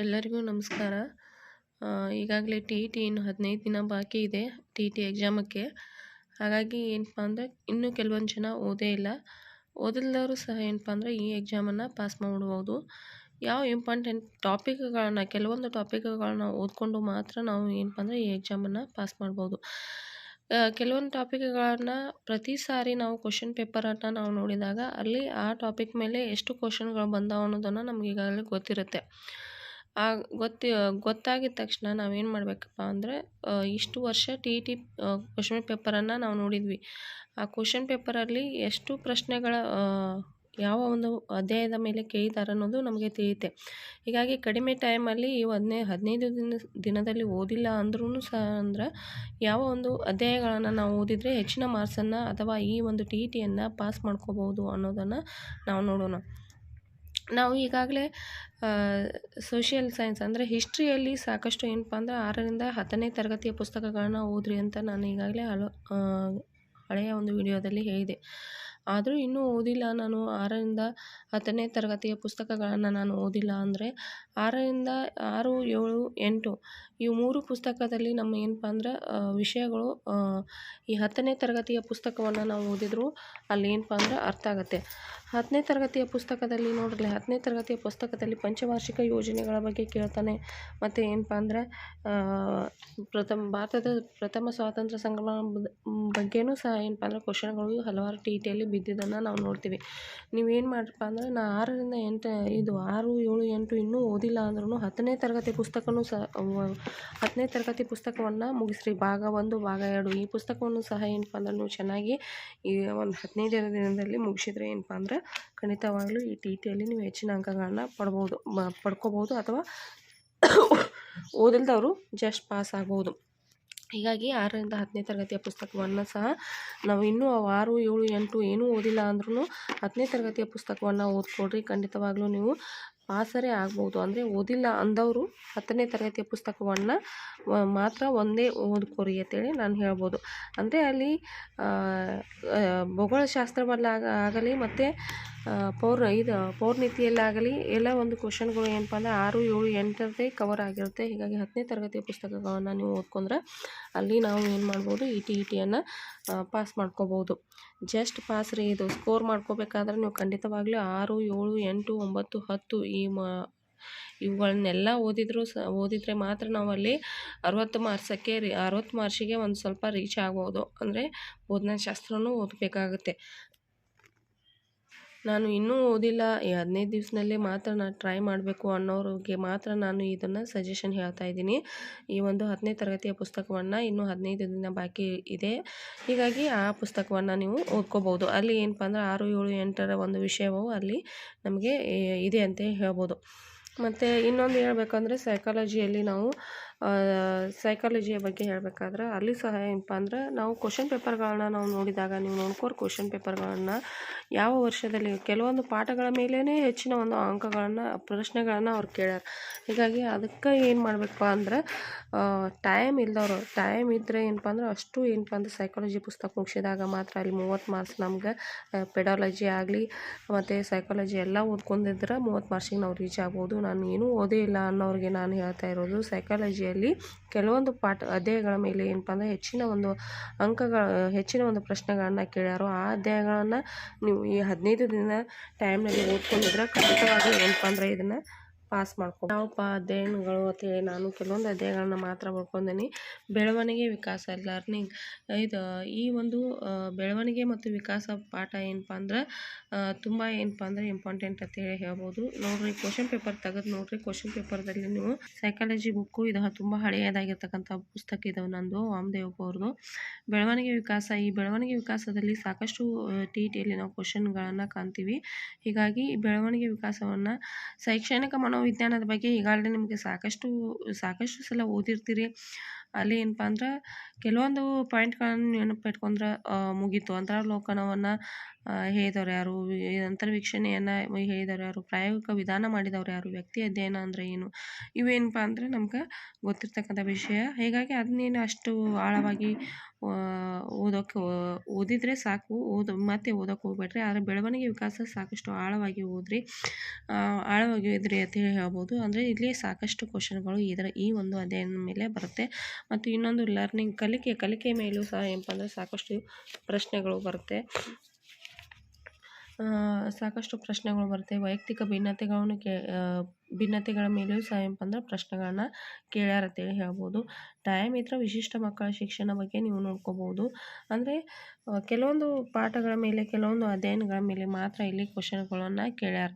ಎಲ್ಲರಿಗೂ ನಮಸ್ಕಾರ. ಈಗಾಗಲೇ ಟಿ ಟಿ ಇನ್ನು ಹದಿನೈದು ದಿನ ಬಾಕಿ ಇದೆ, ಟಿ ಟಿ ಎಕ್ಸಾಮಕ್ಕೆ. ಹಾಗಾಗಿ ಏನಪ್ಪ ಅಂದರೆ ಇನ್ನೂ ಕೆಲವೊಂದು ಜನ ಓದೇ ಇಲ್ಲ. ಓದಿಲ್ಲದವರು ಸಹ ಏನಪ್ಪ ಅಂದರೆ ಈ ಎಕ್ಸಾಮನ್ನು ಪಾಸ್ ಮಾಡ್ಬೋದು. ಯಾವ ಇಂಪಾರ್ಟೆಂಟ್ ಟಾಪಿಕ್ಗಳನ್ನ, ಕೆಲವೊಂದು ಟಾಪಿಕ್ಗಳನ್ನ ಓದ್ಕೊಂಡು ಮಾತ್ರ ನಾವು ಏನಪ್ಪ ಅಂದರೆ ಈ ಎಕ್ಸಾಮನ್ನು ಪಾಸ್ ಮಾಡ್ಬೋದು. ಕೆಲವೊಂದು ಟಾಪಿಕ್ಗಳನ್ನು ಪ್ರತಿ ಸಾರಿ ನಾವು ಕ್ವಶನ್ ಪೇಪರನ್ನು ನಾವು ನೋಡಿದಾಗ ಅಲ್ಲಿ ಆ ಟಾಪಿಕ್ ಮೇಲೆ ಎಷ್ಟು ಕ್ವಶನ್ಗಳು ಬಂದಾವ ಅನ್ನೋದನ್ನು ನಮಗೆ ಈಗಾಗಲೇ ಗೊತ್ತಿರುತ್ತೆ. ಆ ಗೊತ್ತಿ, ಗೊತ್ತಾಗಿದ ತಕ್ಷಣ ನಾವೇನು ಮಾಡಬೇಕಪ್ಪ ಅಂದರೆ ಇಷ್ಟು ವರ್ಷ ಟಿ ಇ ಟಿ ಕ್ವಶನ್ ಪೇಪರನ್ನು ನಾವು ನೋಡಿದ್ವಿ. ಆ ಕ್ವಶನ್ ಪೇಪರಲ್ಲಿ ಎಷ್ಟು ಪ್ರಶ್ನೆಗಳ ಯಾವ ಒಂದು ಅಧ್ಯಾಯದ ಮೇಲೆ ಕೇಳಿದ್ದಾರೆ ಅನ್ನೋದು ನಮಗೆ ತಿಳಿಯುತ್ತೆ. ಹೀಗಾಗಿ ಕಡಿಮೆ ಟೈಮಲ್ಲಿ ಈ ಹದಿನೈ, ಹದಿನೈದು ದಿನ, ದಿನದಲ್ಲಿ ಓದಿಲ್ಲ ಅಂದ್ರೂ ಸಹ ಅಂದ್ರೆ, ಯಾವ ಒಂದು ಅಧ್ಯಾಯಗಳನ್ನು ನಾವು ಓದಿದರೆ ಹೆಚ್ಚಿನ ಮಾರ್ಕ್ಸನ್ನು ಅಥವಾ ಈ ಒಂದು ಟಿ ಇ ಟಿಯನ್ನು ಪಾಸ್ ಮಾಡ್ಕೋಬೋದು ಅನ್ನೋದನ್ನು ನಾವು ನೋಡೋಣ. ನಾವು ಈಗಾಗಲೇ ಸೋಷಿಯಲ್ ಸೈನ್ಸ್ ಅಂದರೆ ಹಿಸ್ಟ್ರಿಯಲ್ಲಿ ಸಾಕಷ್ಟು ಏನಪ್ಪ ಅಂದರೆ ಆರರಿಂದ ಹತ್ತನೇ ತರಗತಿಯ ಪುಸ್ತಕಗಳನ್ನ ಓದ್ರಿ ಅಂತ ನಾನು ಈಗಾಗಲೇ ಹಳೆಯ ಒಂದು ವಿಡಿಯೋದಲ್ಲಿ ಹೇಳಿದೆ. ಆದರೂ ಇನ್ನೂ ಓದಿಲ್ಲ ನಾನು ಆರರಿಂದ ಹತ್ತನೇ ತರಗತಿಯ ಪುಸ್ತಕಗಳನ್ನು ನಾನು ಓದಿಲ್ಲ ಅಂದರೆ ಆರರಿಂದ ಆರು, ಏಳು, ಎಂಟು ಇವು ಮೂರು ಪುಸ್ತಕದಲ್ಲಿ ನಮ್ಮ ಏನಪ್ಪ ಅಂದ್ರೆ ವಿಷಯಗಳು ಈ ಹತ್ತನೇ ತರಗತಿಯ ಪುಸ್ತಕವನ್ನು ನಾವು ಓದಿದ್ರು ಅಲ್ಲಿ ಏನಪ್ಪ ಅಂದ್ರೆ ಅರ್ಥ ಆಗುತ್ತೆ. ಹತ್ತನೇ ತರಗತಿಯ ಪುಸ್ತಕದಲ್ಲಿ ನೋಡ್ರಿ ಹತ್ತನೇ ತರಗತಿಯ ಪುಸ್ತಕದಲ್ಲಿ ಪಂಚವಾರ್ಷಿಕ ಯೋಜನೆಗಳ ಬಗ್ಗೆ ಕೇಳ್ತಾನೆ. ಮತ್ತು ಏನಪ್ಪ ಅಂದ್ರೆ ಪ್ರಥಮ, ಭಾರತದ ಪ್ರಥಮ ಸ್ವಾತಂತ್ರ್ಯ ಸಂಗ್ರಾಮ ಬಗ್ಗೆಯೂ ಸಹ ಏನಪ್ಪ ಅಂದ್ರೆ ಕ್ವಶನ್ಗಳು ಹಲವಾರು ಟಿ ಟಿಯಲ್ಲಿ ಬಿದ್ದಿದ್ದನ್ನು ನಾವು ನೋಡ್ತೀವಿ. ನೀವೇನು ಮಾಡ್ರಪ್ಪ ಅಂದರೆ ನಾ ಆರರಿಂದ ಎಂಟು, ಇದು ಆರು, ಏಳು, ಎಂಟು ಇನ್ನೂ ಓದಿಲ್ಲ ಅಂದ್ರೂ ಹತ್ತನೇ ತರಗತಿ ಪುಸ್ತಕವೂ ಸಹ ಹತ್ತನೇ ತರಗತಿ ಪುಸ್ತಕವನ್ನು ಮುಗಿಸ್ರಿ. ಭಾಗ ಒಂದು, ಭಾಗ ಎರಡು. ಈ ಪುಸ್ತಕವನ್ನು ಸಹ ಏನಪ್ಪ ಅಂದ್ರೆ ನೀವು ಚೆನ್ನಾಗಿ ಈ ಒಂದು ಹದಿನೈದು ದಿನದಲ್ಲಿ ಮುಗಿಸಿದ್ರೆ ಏನಪ್ಪ ಅಂದ್ರೆ ಖಂಡಿತವಾಗಲೂ ಈ ಟಿ ಟಿಯಲ್ಲಿ ನೀವು ಹೆಚ್ಚಿನ ಅಂಕಗಳನ್ನ ಪಡ್ಬೋದು ಪಡ್ಕೋಬೋದು ಅಥವಾ ಓದಿಲ್ದವರು ಜಸ್ಟ್ ಪಾಸ್ ಆಗ್ಬೋದು. ಹೀಗಾಗಿ ಆರರಿಂದ ಹತ್ತನೇ ತರಗತಿಯ ಪುಸ್ತಕವನ್ನು ಸಹ ನಾವು ಇನ್ನೂ ಆರು, ಏಳು, ಎಂಟು ಏನೂ ಓದಿಲ್ಲ ಅಂದ್ರೂ ಹತ್ತನೇ ತರಗತಿಯ ಪುಸ್ತಕವನ್ನು ಓದ್ಕೊಡ್ರಿ ಖಂಡಿತವಾಗ್ಲೂ ನೀವು ಪಾಸರೇ ಆಗ್ಬೋದು. ಅಂದರೆ ಓದಿಲ್ಲ ಅಂದವರು ಹತ್ತನೇ ತರಗತಿಯ ಪುಸ್ತಕವನ್ನು ಮಾತ್ರ ಒಂದೇ ಓದ್ಕೊರಿ ಅಂತೇಳಿ ನಾನು ಹೇಳ್ಬೋದು. ಅಂದರೆ ಅಲ್ಲಿ ಭೂಗೋಳಶಾಸ್ತ್ರವಲ್ಲಾಗ ಆಗಲಿ ಮತ್ತು ಪೌರ ಇದು ಪೌರ್ಣಿತಿಯಲ್ಲಾಗಲಿ ಎಲ್ಲ ಒಂದು ಕ್ವಶನ್ಗಳು ಏನಪ್ಪ ಅಂದರೆ ಆರು, ಏಳು, ಎಂಟರದೇ ಕವರ್ ಆಗಿರುತ್ತೆ. ಹೀಗಾಗಿ ಹತ್ತನೇ ತರಗತಿಯ ಪುಸ್ತಕಗಳನ್ನು ನೀವು ಓದ್ಕೊಂಡ್ರೆ ಅಲ್ಲಿ ನಾವು ಏನು ಮಾಡ್ಬೋದು ಇ ಟಿ ಇ ಟಿಯನ್ನು ಪಾಸ್ ಮಾಡ್ಕೋಬೋದು. ಜಸ್ಟ್ ಪಾಸ್ ರೀ ಇದು. ಸ್ಕೋರ್ ಮಾಡ್ಕೋಬೇಕಾದ್ರೆ ನೀವು ಖಂಡಿತವಾಗ್ಲೂ ಆರು, ಏಳು, ಎಂಟು, ಒಂಬತ್ತು, ಹತ್ತು ಈ ಮ, ಇವುಗಳನ್ನೆಲ್ಲ ಓದಿದ್ರು ಸ, ಓದಿದರೆ ಮಾತ್ರ ನಾವು ಅಲ್ಲಿ ಅರವತ್ತು ಮಾರ್ಸಕ್ಕೆ ರೀ, ಅರವತ್ತು ಮಾರ್ಕ್ಸಿಗೆ ಒಂದು ಸ್ವಲ್ಪ ರೀಚ್ ಆಗ್ಬೋದು. ಅಂದರೆ ಶಾಸ್ತ್ರನೂ ಓದಬೇಕಾಗುತ್ತೆ. ನಾನು ಇನ್ನೂ ಓದಿಲ್ಲ, ಈ ಹದಿನೈದು ದಿವಸದಲ್ಲೇ ಮಾತ್ರ ನಾನು ಟ್ರೈ ಮಾಡಬೇಕು ಅನ್ನೋರಿಗೆ ಮಾತ್ರ ನಾನು ಇದನ್ನು ಸಜೆಷನ್ ಹೇಳ್ತಾ ಇದ್ದೀನಿ. ಈ ಒಂದು ಹತ್ತನೇ ತರಗತಿಯ ಪುಸ್ತಕವನ್ನು ಇನ್ನೂ ಹದಿನೈದು ದಿನ ಬಾಕಿ ಇದೆ. ಹೀಗಾಗಿ ಆ ಪುಸ್ತಕವನ್ನು ನೀವು ಓದ್ಕೋಬೋದು ಅಲ್ಲಿ ಏನಪ್ಪ ಅಂದ್ರೆ ಆರು ಏಳು ಎಂಟರ ಒಂದು ವಿಷಯವು ಅಲ್ಲಿ ನಮಗೆ ಇದೆ ಅಂತ ಹೇಳ್ಬೋದು. ಮತ್ತು ಇನ್ನೊಂದು ಹೇಳಬೇಕಂದ್ರೆ ಸೈಕಾಲಜಿಯಲ್ಲಿ ನಾವು ಸೈಕಾಲಜಿಯ ಬಗ್ಗೆ ಹೇಳಬೇಕಾದ್ರೆ ಅಲ್ಲಿ ಸಹ ಏನಪ್ಪ ಅಂದ್ರೆ ನಾವು ಕ್ವಶನ್ ಪೇಪರ್ಗಳನ್ನ ನಾವು ನೋಡಿದಾಗ, ನೀವು ನೋಡ್ಕೋರ್ ಕ್ವಶನ್ ಪೇಪರ್ಗಳನ್ನು ಯಾವ ವರ್ಷದಲ್ಲಿ, ಕೆಲವೊಂದು ಪಾಠಗಳ ಮೇಲೇ ಹೆಚ್ಚಿನ ಒಂದು ಅಂಕಗಳನ್ನು, ಪ್ರಶ್ನೆಗಳನ್ನು ಅವ್ರು ಕೇಳ್ಯಾರ. ಹೀಗಾಗಿ ಅದಕ್ಕೆ ಏನು ಮಾಡಬೇಕಪ್ಪ ಅಂದ್ರೆ ಟೈಮ್ ಇಲ್ದವರು ಟೈಮ್ ಇದ್ದರೆ ಏನಪ್ಪ ಅಂದ್ರೆ ಅಷ್ಟು ಏನಪ್ಪ ಅಂದ್ರೆ ಸೈಕಾಲಜಿ ಪುಸ್ತಕ ಮುಗಿಸಿದಾಗ ಮಾತ್ರ ಅಲ್ಲಿ ಮೂವತ್ತು ಮಾರ್ಕ್ಸ್ ನಮ್ಗೆ ಪೆಡಾಲಜಿ ಆಗಲಿ ಮತ್ತು ಸೈಕಾಲಜಿ ಎಲ್ಲ ಓದ್ಕೊಂಡಿದ್ರೆ ಮೂವತ್ತು ಮಾರ್ಕ್ಸಿಗೆ ನಾವು ರೀಚ್ ಆಗ್ಬೋದು. ನಾನು ಏನೂ ಓದೇ ಇಲ್ಲ ಅನ್ನೋರಿಗೆ ನಾನು ಹೇಳ್ತಾ ಇರೋದು ಸೈಕಾಲಜಿ ಯಲ್ಲಿ ಕೆಲವೊಂದು ಪಾಠ, ಅಧ್ಯಾಯಗಳ ಮೇಲೆ ಏನಪ್ಪ ಅಂದರೆ ಹೆಚ್ಚಿನ ಒಂದು ಅಂಕಗಳ, ಹೆಚ್ಚಿನ ಒಂದು ಪ್ರಶ್ನೆಗಳನ್ನು ಕೇಳ್ಯಾರು. ಆ ಅಧ್ಯಾಯಗಳನ್ನು ನೀವು ಈ ಹದಿನೈದು ದಿನ ಟೈಮ್ನಲ್ಲಿ ಓದ್ಕೊಂಡಿದ್ರೆ ಖಂಡಿತವಾಗಿ ಏನಪ್ಪ ಅಂದರೆ ಇದನ್ನು ಪಾಸ್ ಮಾಡ್ಕೊ ಯಾವಪ್ಪ ಅಧ್ಯಯನಗಳು ಅಂತೇಳಿ ನಾನು ಕೆಲವೊಂದು ಅಧ್ಯಯನಗಳನ್ನ ಮಾತ್ರ ಬರ್ಕೊಂಡೀನಿ ಬೆಳವಣಿಗೆ ವಿಕಾಸ ಲರ್ನಿಂಗ್ ಇದು, ಈ ಒಂದು ಬೆಳವಣಿಗೆ ಮತ್ತು ವಿಕಾಸ ಪಾಠ ಏನಪ್ಪ ಅಂದ್ರೆ ತುಂಬ ಏನಪ್ಪ ಅಂದ್ರೆ ಇಂಪಾರ್ಟೆಂಟ್ ಅಂತೇಳಿ ಹೇಳ್ಬೋದು. ನೋಡಿರಿ ಕ್ವಶನ್ ಪೇಪರ್ ತೆಗೆದು ನೋಡಿರಿ ಕ್ವಶನ್ ಪೇಪರ್ದಲ್ಲಿ ನೀವು ಸೈಕಾಲಜಿ ಬುಕ್ಕು ಇದು ತುಂಬ ಹಳೆಯದಾಗಿರ್ತಕ್ಕಂಥ ಪುಸ್ತಕ ಇದಾವೆ ನಂದು, ವಾಮದೇವ್ ಅವ್ರದ್ದು ಬೆಳವಣಿಗೆ ವಿಕಾಸ, ಈ ಬೆಳವಣಿಗೆ ವಿಕಾಸದಲ್ಲಿ ಸಾಕಷ್ಟು ಟಿ ಟಿಯಲ್ಲಿ ನಾವು ಕ್ವಶನ್ಗಳನ್ನು ಕಾಣ್ತೀವಿ. ಹೀಗಾಗಿ ಬೆಳವಣಿಗೆ ವಿಕಾಸವನ್ನು ಶೈಕ್ಷಣಿಕ ಮನೋ ಮನೋವಿಜ್ಞಾನದ ಬಗ್ಗೆ ಈಗಾಗಲೇ ನಿಮಗೆ ಸಾಕಷ್ಟು ಸಾಕಷ್ಟು ಸಲ ಓದಿರ್ತೀರಿ. ಅಲ್ಲಿ ಏನಪ್ಪ ಅಂದ್ರೆ ಕೆಲವೊಂದು ಪಾಯಿಂಟ್ಗಳನ್ನು ನೆನಪಿಟ್ಕೊಂಡ್ರೆ ಮುಗೀತು. ಅಂತರವಲೋಕನವನ್ನು ಹೇಳಿದವ್ರು ಯಾರು? ಅಂತರ್ವೀಕ್ಷಣೆಯನ್ನು ಹೇಳಿದವ್ರು ಯಾರು? ಪ್ರಾಯೋಗಿಕ ವಿಧಾನ ಮಾಡಿದವ್ರು ಯಾರು? ವ್ಯಕ್ತಿ ಅಧ್ಯಯನ ಅಂದರೆ ಏನು? ಇವೇನಪ್ಪ ಅಂದರೆ ನಮ್ಗೆ ಗೊತ್ತಿರ್ತಕ್ಕಂಥ ವಿಷಯ. ಹೀಗಾಗಿ ಅದನ್ನೇನು ಅಷ್ಟು ಆಳವಾಗಿ ಓದೋಕೆ ಓದಿದರೆ ಸಾಕು. ಓದು, ಮತ್ತೆ ಓದೋಕೆ ಹೋಗ್ಬೇಡ್ರಿ. ಆದರೆ ಬೆಳವಣಿಗೆ ವಿಕಾಸ ಸಾಕಷ್ಟು ಆಳವಾಗಿ ಓದ್ರಿ. ಆಳವಾಗಿ ಓದ್ರಿ ಅಂತ ಹೇಳಿ ಹೇಳ್ಬೋದು. ಅಂದರೆ ಇಲ್ಲಿ ಸಾಕಷ್ಟು ಕ್ವಶನ್ಗಳು ಇದರ ಈ ಒಂದು ಅಧ್ಯಯನದ ಮೇಲೆ ಬರುತ್ತೆ. ಮತ್ತು ಇನ್ನೊಂದು ಲರ್ನಿಂಗ್ ಕಲಿಕೆ ಕಲಿಕೆ ಮೇಲೂ ಸಹ ಏನಪ್ಪ ಅಂದರೆ ಸಾಕಷ್ಟು ಪ್ರಶ್ನೆಗಳು ಬರುತ್ತೆ. ಸಾಕಷ್ಟು ಪ್ರಶ್ನೆಗಳು ಬರುತ್ತೆ. ವೈಯಕ್ತಿಕ ಭಿನ್ನತೆಗಳನ್ನು ಕೇ ಭಿನ್ನತೆಗಳ ಮೇಲೆಯೂ ಸಹ ಏನಪ್ಪ ಅಂದ್ರೆ ಪ್ರಶ್ನೆಗಳನ್ನ ಕೇಳ್ಯಾರ ಅಂತೇಳಿ ಹೇಳ್ಬೋದು. ಟೈಮ್ ಇದ್ರೆ ವಿಶಿಷ್ಟ ಮಕ್ಕಳ ಶಿಕ್ಷಣ ಬಗ್ಗೆ ನೀವು ನೋಡ್ಕೋಬೋದು. ಅಂದರೆ ಕೆಲವೊಂದು ಪಾಠಗಳ ಮೇಲೆ, ಕೆಲವೊಂದು ಅಧ್ಯಯನಗಳ ಮೇಲೆ ಮಾತ್ರ ಇಲ್ಲಿ ಕ್ವಶನ್ಗಳನ್ನು ಕೇಳ್ಯಾರ.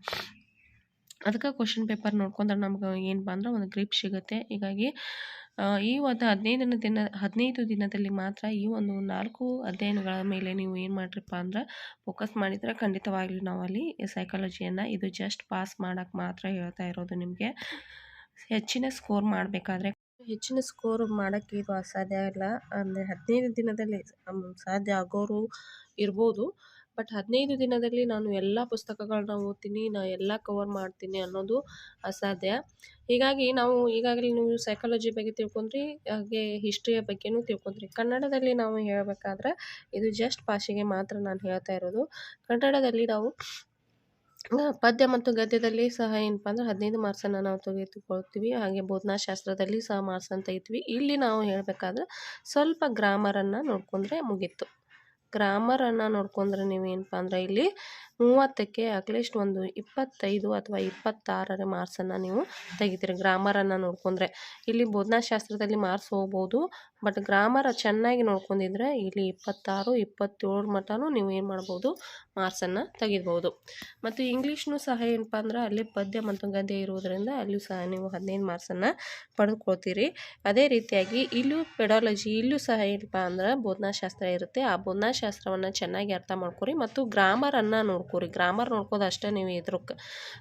ಅದಕ್ಕೆ ಕ್ವಶನ್ ಪೇಪರ್ ನೋಡ್ಕೊಂಡ್ರೆ ನಮ್ಗೆ ಏನಪ್ಪ ಅಂದ್ರೆ ಒಂದು ಗ್ರಿಪ್ ಸಿಗುತ್ತೆ. ಹೀಗಾಗಿ ಈ ಒಂದು ಹದಿನೈದನೇ ದಿನ, ಹದಿನೈದು ದಿನದಲ್ಲಿ ಮಾತ್ರ ಈ ಒಂದು ನಾಲ್ಕು ಅಧ್ಯಯನಗಳ ಮೇಲೆ ನೀವು ಏನು ಮಾಡ್ರಿಪ್ಪ ಅಂದ್ರೆ ಫೋಕಸ್ ಮಾಡಿದರೆ ಖಂಡಿತವಾಗ್ಲೂ ನಾವು ಅಲ್ಲಿ ಸೈಕಾಲಜಿಯನ್ನು ಇದು ಜಸ್ಟ್ ಪಾಸ್ ಮಾಡೋಕ್ಕೆ ಮಾತ್ರ ಹೇಳ್ತಾ ಇರೋದು ನಿಮಗೆ. ಹೆಚ್ಚಿನ ಸ್ಕೋರ್ ಮಾಡಬೇಕಾದ್ರೆ. ಹೆಚ್ಚಿನ ಸ್ಕೋರ್ ಮಾಡೋಕ್ಕೆ ಇದು ಅಸಾಧ್ಯ ಇಲ್ಲ. ಅಂದರೆ ಹದಿನೈದು ದಿನದಲ್ಲಿ ಸಾಧ್ಯ ಆಗೋರು ಇರ್ಬೋದು. ಬಟ್ ಹದಿನೈದು ದಿನದಲ್ಲಿ ನಾನು ಎಲ್ಲ ಪುಸ್ತಕಗಳನ್ನ ಓದ್ತೀನಿ, ನಾ ಎಲ್ಲ ಕವರ್ ಮಾಡ್ತೀನಿ ಅನ್ನೋದು ಅಸಾಧ್ಯ. ಹೀಗಾಗಿ ನಾವು ಈಗಾಗಲೇ ನೀವು ಸೈಕಾಲಜಿ ಬಗ್ಗೆ ತಿಳ್ಕೊಂಡ್ರಿ, ಹಾಗೆ ಹಿಸ್ಟ್ರಿಯ ಬಗ್ಗೆನೂ ತಿಳ್ಕೊಂಡ್ರಿ. ಕನ್ನಡದಲ್ಲಿ ನಾವು ಹೇಳಬೇಕಾದ್ರೆ ಇದು ಜಸ್ಟ್ ಭಾಷೆಗೆ ಮಾತ್ರ ನಾನು ಹೇಳ್ತಾ ಇರೋದು. ಕನ್ನಡದಲ್ಲಿ ನಾವು ಪದ್ಯ ಮತ್ತು ಗದ್ಯದಲ್ಲಿ ಸಹ ಏನಪ್ಪ ಅಂದ್ರೆ ಹದಿನೈದು ಮಾರ್ಕ್ಸನ್ನು ನಾವು ತೆಗೆದುಕೊಳ್ತೀವಿ, ಹಾಗೆ ಬೋಧನಾಶಾಸ್ತ್ರದಲ್ಲಿ ಸಹ ಮಾರ್ಕ್ಸ್ ಅಂತ ತೆಗಿತೀವಿ. ಇಲ್ಲಿ ನಾವು ಹೇಳಬೇಕಾದ್ರೆ ಸ್ವಲ್ಪ ಗ್ರಾಮರನ್ನು ನೋಡ್ಕೊಂಡ್ರೆ ಮುಗೀತು. ಗ್ರಾಮರನ್ನು ನೋಡ್ಕೊಂಡ್ರೆ ನೀವು ಏನಪ್ಪ ಅಂದ್ರೆ ಇಲ್ಲಿ ಮೂವತ್ತಕ್ಕೆ ಅಟ್ಲೀಸ್ಟ್ ಒಂದು ಇಪ್ಪತ್ತೈದು ಅಥವಾ ಇಪ್ಪತ್ತಾರರ ಮಾರ್ಕ್ಸನ್ನು ನೀವು ತೆಗಿತೀರಿ. ಗ್ರಾಮರನ್ನು ನೋಡ್ಕೊಂಡ್ರೆ. ಇಲ್ಲಿ ಬೋಧನಾಶಾಸ್ತ್ರದಲ್ಲಿ ಮಾರ್ಕ್ಸ್ ಹೋಗ್ಬೋದು. ಬಟ್ ಗ್ರಾಮರ ಚೆನ್ನಾಗಿ ನೋಡ್ಕೊಂಡಿದ್ರೆ ಇಲ್ಲಿ ಇಪ್ಪತ್ತಾರು, ಇಪ್ಪತ್ತೇಳು ಮಟನೂ ನೀವು ಏನು ಮಾಡ್ಬೋದು? ಮಾರ್ಕ್ಸನ್ನು ತೆಗಿಬೋದು. ಮತ್ತು ಇಂಗ್ಲೀಷ್ನು ಸಹ ಏನಪ್ಪ ಅಂದ್ರೆ ಅಲ್ಲಿ ಪದ್ಯ ಮತ್ತು ಗದ್ಯ ಇರುವುದರಿಂದ ಅಲ್ಲೂ ಸಹ ನೀವು ಹದಿನೈದು ಮಾರ್ಕ್ಸನ್ನು ಪಡೆದುಕೊಳ್ತೀರಿ. ಅದೇ ರೀತಿಯಾಗಿ ಇಲ್ಲೂ ಪೆಡಾಲಜಿ, ಇಲ್ಲೂ ಸಹ ಏನಪ್ಪ ಅಂದ್ರೆ ಬೋಧನಾಶಾಸ್ತ್ರ ಇರುತ್ತೆ. ಆ ಬೋಧನಾಶಾಸ್ತ್ರವನ್ನು ಚೆನ್ನಾಗಿ ಅರ್ಥ ಮಾಡ್ಕೊರಿ. ಮತ್ತು ಗ್ರಾಮರನ್ನು ನೋಡ್ಕೊರಿ. ಗ್ರಾಮರ್ ನೋಡ್ಕೋದು ಅಷ್ಟೇ ನೀವು ಇದ್ರಕ್ಕೆ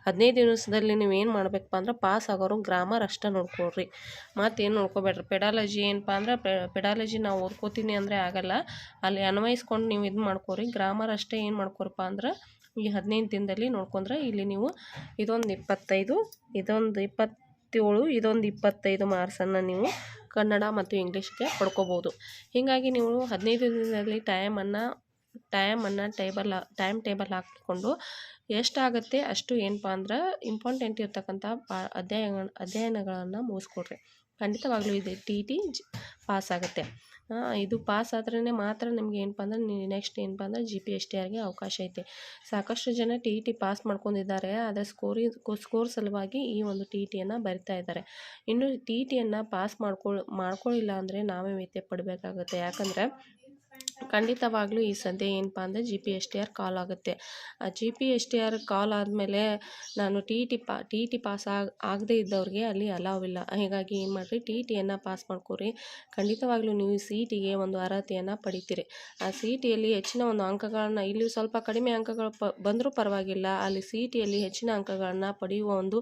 ಹದಿನೈದು ದಿವಸದಲ್ಲಿ ನೀವು ಏನು ಮಾಡಬೇಕಪ್ಪ ಅಂದ್ರೆ ಪಾಸ್ ಆಗೋರು ಗ್ರಾಮರ್ ಅಷ್ಟೇ ನೋಡ್ಕೊಳ್ರಿ. ಮತ್ತೇನು ನೋಡ್ಕೋಬೇಡ್ರಿ? ಪೆಡಾಲಜಿ ಏನಪ್ಪ ಅಂದ್ರೆ ಪೆಡಾಲಜಿ ನಾವು ಓದ್ಕೋತೀನಿ ಅಂದರೆ ಆಗಲ್ಲ. ಅಲ್ಲಿ ಅನ್ವಯಿಸ್ಕೊಂಡು ನೀವು ಇದು ಮಾಡ್ಕೋರಿ. ಗ್ರಾಮರ್ ಅಷ್ಟೇ ಏನು ಮಾಡ್ಕೊರಪ್ಪ ಅಂದ್ರೆ ಈ ಹದಿನೈದು ದಿನದಲ್ಲಿ ನೋಡ್ಕೊಂಡ್ರೆ ಇಲ್ಲಿ ನೀವು ಇದೊಂದು ಇಪ್ಪತ್ತೈದು, ಇದೊಂದು ಇಪ್ಪತ್ತೇಳು, ಇದೊಂದು ಇಪ್ಪತ್ತೈದು ಮಾರ್ಕ್ಸನ್ನು ನೀವು ಕನ್ನಡ ಮತ್ತು ಇಂಗ್ಲೀಷ್ಗೆ ಪಡ್ಕೋಬೋದು. ಹೀಗಾಗಿ ನೀವು ಹದಿನೈದು ದಿನದಲ್ಲಿ ಟೈಮನ್ನು ಟೈಮನ್ನು ಟೇಬಲ್ ಟೈಮ್ ಟೇಬಲ್ ಹಾಕಿಕೊಂಡು ಎಷ್ಟಾಗುತ್ತೆ ಅಷ್ಟು ಏನಪ್ಪ ಅಂದ್ರೆ ಇಂಪಾರ್ಟೆಂಟ್ ಇರ್ತಕ್ಕಂಥ ಅಧ್ಯಯ ಅಧ್ಯಯನ, ಅಧ್ಯಯನಗಳನ್ನು ಮುಗಿಸ್ಕೊಡ್ರಿ. ಖಂಡಿತವಾಗ್ಲೂ ಇದೆ ಟಿ ಟಿ ಪಾಸ್ ಆಗುತ್ತೆ. ಇದು ಪಾಸ್ ಆದ್ರೇ ಮಾತ್ರ ನಿಮ್ಗೆ ಏನಪ್ಪ ಅಂದ್ರೆ ನೆಕ್ಸ್ಟ್ ಏನಪ್ಪ ಅಂದ್ರೆ ಜಿ ಪಿ ಎಸ್ ಟಿ ಆರ್ಗೆ ಅವಕಾಶ ಐತೆ. ಸಾಕಷ್ಟು ಜನ ಟಿ ಟಿ ಪಾಸ್ ಮಾಡ್ಕೊಂಡಿದ್ದಾರೆ, ಆದರೆ ಸ್ಕೋರಿ ಸ್ಕೋರ್ ಸಲುವಾಗಿ ಈ ಒಂದು ಟಿ ಟಿಯನ್ನು ಬರಿತಾ ಇದ್ದಾರೆ. ಇನ್ನು ಟಿ ಟಿಯನ್ನು ಪಾಸ್ ಮಾಡ್ಕೊಳ್ ಮಾಡ್ಕೊಳ್ಳಿಲ್ಲ ಅಂದರೆ ನಾವೇ ವ್ಯತ್ಯೆ ಪಡಬೇಕಾಗುತ್ತೆ. ಯಾಕಂದರೆ ಖಂಡಿತವಾಗ್ಲೂ ಈ ಸದ್ಯ ಏನಪ್ಪ ಅಂದರೆ G P S T R call ಆಗುತ್ತೆ. ಆ G P S T R call ಆದಮೇಲೆ ನಾನು ಟಿ ಟಿ ಪಾ ಟಿ ಟಿ ಪಾಸ್ ಆಗ, ಆಗದೇ ಇದ್ದವ್ರಿಗೆ ಅಲ್ಲಿ ಅಲಾವ್ ಇಲ್ಲ. ಹೀಗಾಗಿ ಏನು ಮಾಡಿರಿ ಟಿ ಟಿಯನ್ನು ಪಾಸ್ ಮಾಡ್ಕೊರಿ. ಖಂಡಿತವಾಗ್ಲೂ ನೀವು ಸಿ ಟಿಗೆ ಒಂದು ಅರ್ಹತೆಯನ್ನು ಪಡಿತೀರಿ. ಆ ಸಿ ಟಿಯಲ್ಲಿ ಹೆಚ್ಚಿನ ಒಂದು ಅಂಕಗಳನ್ನು ಇಲ್ಲಿ ಸ್ವಲ್ಪ ಕಡಿಮೆ ಅಂಕಗಳು ಪ, ಬಂದರೂ ಪರವಾಗಿಲ್ಲ. ಅಲ್ಲಿ ಸಿ ಟಿಯಲ್ಲಿ ಹೆಚ್ಚಿನ ಅಂಕಗಳನ್ನು ಪಡೆಯುವ ಒಂದು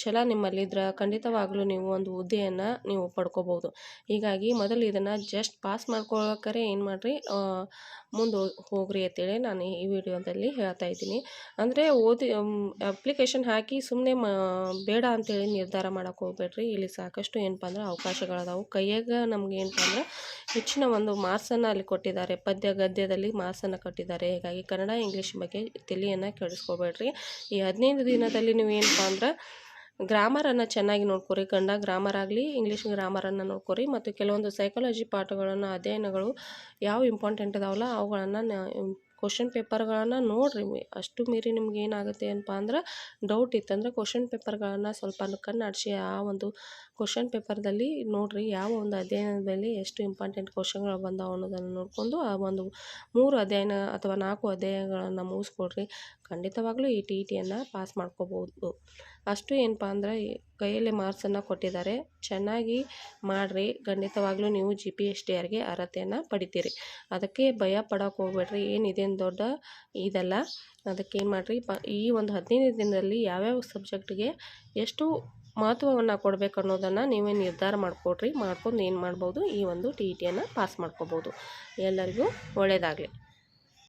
ಛಲ ನಿಮ್ಮಲ್ಲಿದ್ದರೆ ಖಂಡಿತವಾಗ್ಲೂ ನೀವು ಒಂದು ಹುದ್ದೆಯನ್ನು ನೀವು ಪಡ್ಕೋಬೋದು. ಹೀಗಾಗಿ ಮೊದಲು ಇದನ್ನು ಜಸ್ಟ್ ಪಾಸ್ ಮಾಡ್ಕೊಳ್ಳೋಕ್ಕರೆ ಏನು ಮಾಡಿರಿ ಮುಂದೆ ಹೋಗ್ರಿ ಅಂತೇಳಿ ನಾನು ಈ ವಿಡಿಯೋದಲ್ಲಿ ಹೇಳ್ತಾ ಇದ್ದೀನಿ. ಅಂದರೆ ಓದಿ ಅಪ್ಲಿಕೇಶನ್ ಹಾಕಿ ಸುಮ್ಮನೆ ಮ, ಬೇಡ ಅಂತೇಳಿ ನಿರ್ಧಾರ ಮಾಡೋಕೆ ಹೋಗ್ಬೇಡ್ರಿ. ಇಲ್ಲಿ ಸಾಕಷ್ಟು ಏನಪ್ಪ ಅಂದ್ರೆ ಅವಕಾಶಗಳದಾವು. ಕೈಯಾಗ ನಮ್ಗೆ ಏನಪ್ಪ ಅಂದ್ರೆ ಹೆಚ್ಚಿನ ಒಂದು ಮಾರ್ಕ್ಸನ್ನು ಅಲ್ಲಿ ಕೊಟ್ಟಿದ್ದಾರೆ. ಪದ್ಯ, ಗದ್ಯದಲ್ಲಿ ಮಾರ್ಕ್ಸನ್ನು ಕೊಟ್ಟಿದ್ದಾರೆ. ಹೀಗಾಗಿ ಕನ್ನಡ, ಇಂಗ್ಲೀಷ್ ಬಗ್ಗೆ ತಲೆಯನ್ನು ಕೆಡಿಸ್ಕೋಬೇಡ್ರಿ ಈ ಹದಿನೈದು ದಿನದಲ್ಲಿ ನೀವು ಏನಪ್ಪ ಅಂದ್ರೆ ಗ್ರಾಮರನ್ನು ಚೆನ್ನಾಗಿ ನೋಡ್ಕೊರಿ, ಗಂಡ ಗ್ರಾಮರ್ ಆಗಲಿ, ಇಂಗ್ಲೀಷ್ ಗ್ರಾಮರನ್ನು ನೋಡ್ಕೊರಿ, ಮತ್ತು ಕೆಲವೊಂದು ಸೈಕಾಲಜಿ ಪಾಠಗಳನ್ನು, ಅಧ್ಯಯನಗಳು ಯಾವ ಇಂಪಾರ್ಟೆಂಟ್ ಇದಾವಲ್ಲ, ಅವುಗಳನ್ನು ಕ್ವಶನ್ ಪೇಪರ್ಗಳನ್ನು ನೋಡಿರಿ. ಅಷ್ಟು ಮೀರಿ ನಿಮ್ಗೆ ಏನಾಗುತ್ತೆ ಏನಪ್ಪ ಅಂದ್ರೆ ಡೌಟ್ ಇತ್ತಂದರೆ ಕ್ವಶನ್ ಪೇಪರ್ಗಳನ್ನು ಸ್ವಲ್ಪ ಕಣ್ಣಾಡಿಸಿ ಆ ಒಂದು ಕ್ವಶನ್ ಪೇಪರ್ದಲ್ಲಿ ನೋಡಿರಿ ಯಾವ ಒಂದು ಅಧ್ಯಯನದಲ್ಲಿ ಎಷ್ಟು ಇಂಪಾರ್ಟೆಂಟ್ ಕ್ವಶನ್ಗಳು ಬಂದಾವ ಅನ್ನೋದನ್ನು ನೋಡಿಕೊಂಡು ಆ ಒಂದು ಮೂರು ಅಧ್ಯಯನ ಅಥವಾ ನಾಲ್ಕು ಅಧ್ಯಯನಗಳನ್ನು ಮುಗಿಸ್ಕೊಡ್ರಿ. ಖಂಡಿತವಾಗಲೂ ಈ ಟಿ ಟಿಯನ್ನು ಪಾಸ್ ಮಾಡ್ಕೋಬೋದು. ಅಷ್ಟು ಏನಪ್ಪ ಅಂದ್ರೆ ಕೈಯಲ್ಲಿ ಮಾರ್ಕ್ಸನ್ನು ಕೊಟ್ಟಿದ್ದಾರೆ. ಚೆನ್ನಾಗಿ ಮಾಡಿರಿ. ಖಂಡಿತವಾಗ್ಲೂ ನೀವು ಜಿ ಪಿ ಎಸ್ ಟಿ ಆರ್ಗೆ ಅರ್ಹತೆಯನ್ನು ಪಡಿತೀರಿ. ಅದಕ್ಕೆ ಭಯ ಪಡೋಕೆ ಹೋಗ್ಬೇಡ್ರಿ. ಏನಿದೇನು ದೊಡ್ಡ ಇದಲ್ಲ. ಅದಕ್ಕೆ ಏನು ಮಾಡಿರಿ? ಈ ಒಂದು ಹದಿನೈದು ದಿನದಲ್ಲಿ ಯಾವ್ಯಾವ ಸಬ್ಜೆಕ್ಟ್ಗೆ ಎಷ್ಟು ಮಹತ್ವವನ್ನು ಕೊಡಬೇಕು ಅನ್ನೋದನ್ನು ನೀವೇ ನಿರ್ಧಾರ ಮಾಡಿಕೊಡ್ರಿ ಮಾಡ್ಕೊಂಡು ಏನು ಮಾಡ್ಬೋದು? ಈ ಒಂದು ಟಿ ಟಿಯನ್ನು ಪಾಸ್ ಮಾಡ್ಕೋಬೋದು. ಎಲ್ಲರಿಗೂ ಒಳ್ಳೆಯದಾಗಲಿ